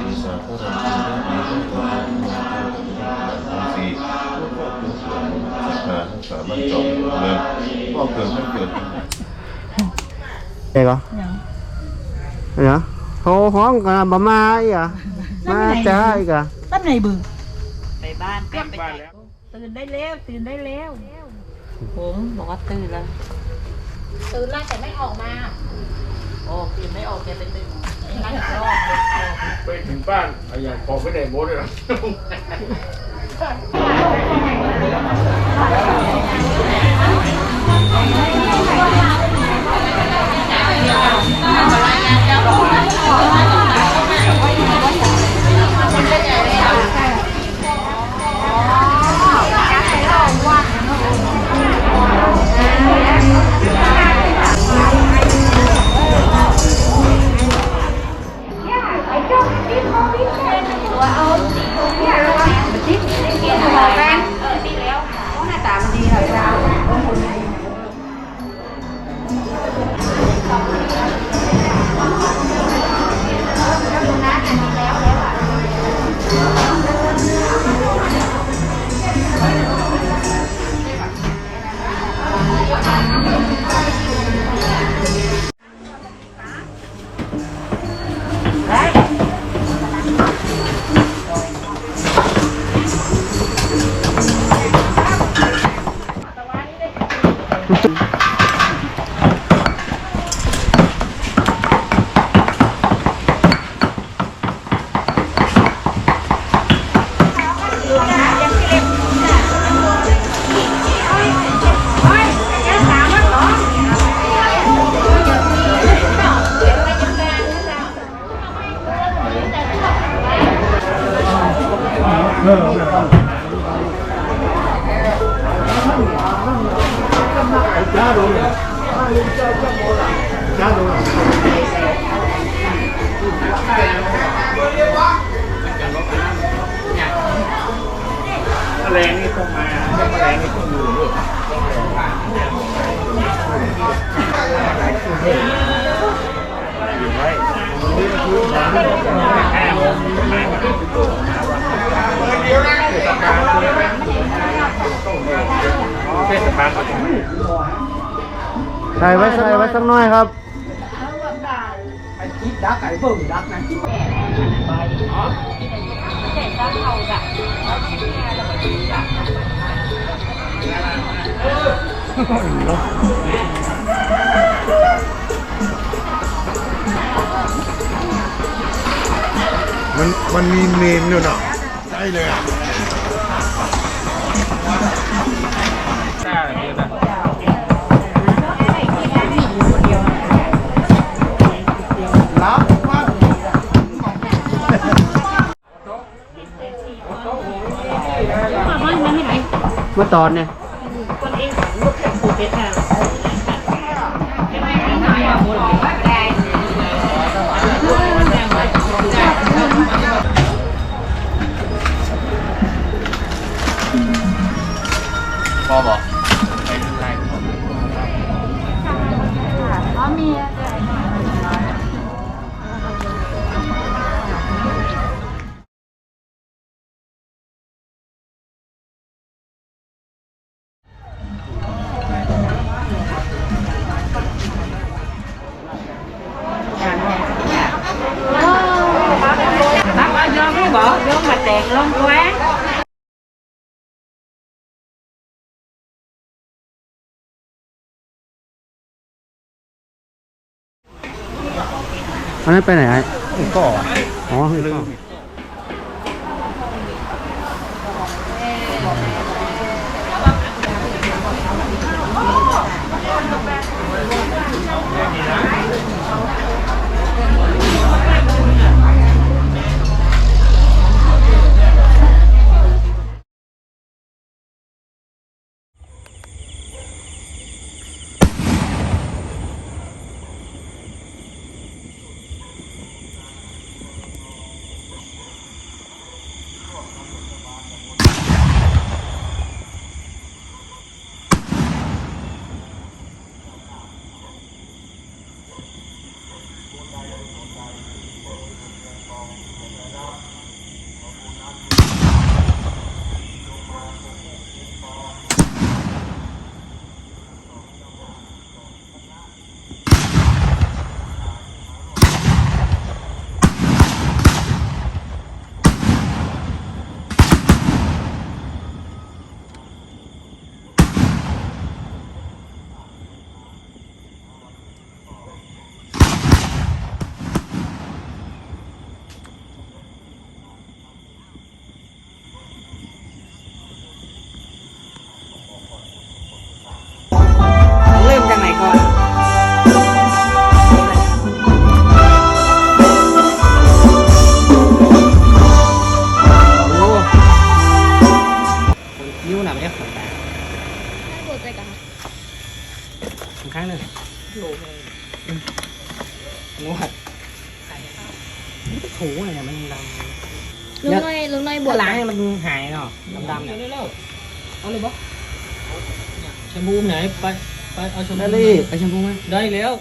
ติสาพระราชาได้มีพระราชาทั้งสี่ศรัทธาทั้งสามัญจบเมืองพ่อเกิดไม่เกิดเด็กเหรอยังเหรอโทรห้องกันบ่มาอีกอะมาจ้าอีกอะตั้งไหนบึงไปบ้านแป๊บไปไกลตื่นได้แล้วตื่นได้แล้วผมบอกว่าตื่นแล้วตื่นแล้วแต่ไม่ออกมา โอ้ตื่นไม่ออกแกไปตื่น งั้นอีกรอบ ไป ถึงบ้านเอาอย่างของไม่ได้โม้เลยหรอ แรงนี่ต้องมาแรงนี่ต้องอยู่ด้วยอยู่ไว้ ห้าโมงมาเทศบาลเขาจะไม่ใส่ไว้ใส่ไว้สักหน่อยครับมันมันมีเมนอยู่เนาะใช่เลยอะ ได้เดียวนะเมื่อตอนเนี่ย อันนั้นไปไหนไอ้ก็อ๋อลืม หนาไปได้ขนตาให้โบใจกันอีกครั้งหนึ่งโหเลยง่ดถูเนี่ยมันดำลุงน้อยลุงน้อยบวชล้างมันหายเนาะดำๆเนี่ยเอาเลยบอแชมพูไหนไปไปเอาแชมพูได้เลยเอแชมพูมได้แล้ว